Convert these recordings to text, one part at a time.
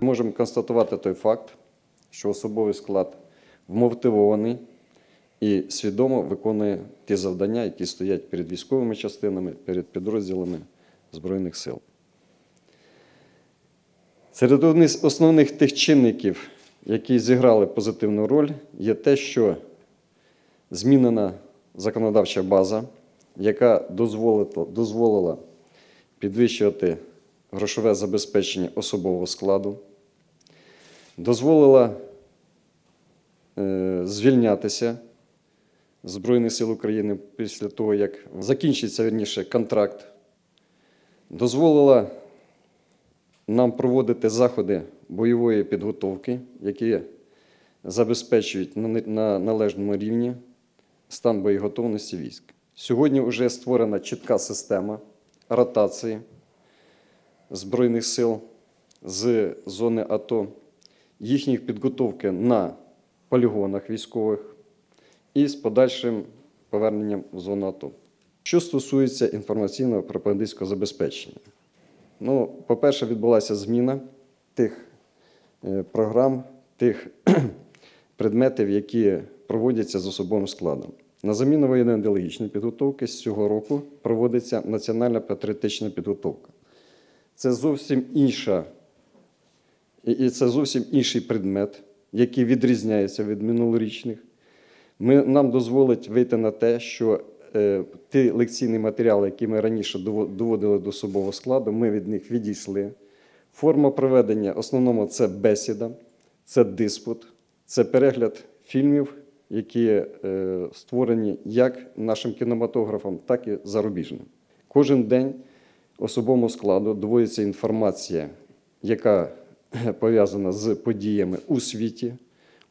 Можемо констатувати той факт, що особовий склад вмотивований і свідомо виконує ті завдання, які стоять перед військовими частинами, перед підрозділами Збройних сил. Серед одних з основних тих чинників, які зіграли позитивну роль, є те, що змінена законодавча база, яка дозволила, підвищувати грошове забезпечення особового складу, дозволила е, звільнятися Збройних сил України після того, як закінчиться верніше контракт, дозволила нам проводити заходи бойової підготовки, які забезпечують на на належному рівні стан боєготовності військ. Сьогодні вже створена чітка система ротації Збройних сил з зони АТО, їхніх підготовки на полігонах військових і з подальшим поверненням в зону АТО. Що стосується інформаційного пропагандистського забезпечення, ну, по-перше, відбулася зміна тих е, програм, тих предметів, які проводяться з особовим складом. На заміну воєнно-ідеологічної підготовки з цього року проводиться національна патріотична підготовка. Це зовсім інша, і- це зовсім інший предмет, який відрізняється від минулорічних. Ми, нам дозволить вийти на те, що е, ті лекційні матеріали, які ми раніше доводили до особового складу, ми від них відійшли. Форма проведення в основному це бесіда, це диспут, це перегляд фільмів, які е, створені як нашим кінематографом, так і зарубіжним. Кожен день особовому складу доводиться інформація, яка пов'язана з подіями у світі,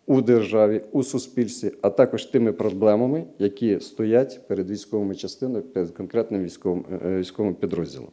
у державі, у суспільстві, а також тими проблемами, які стоять перед військовими частинами, перед конкретним військовим, е, військовим підрозділом.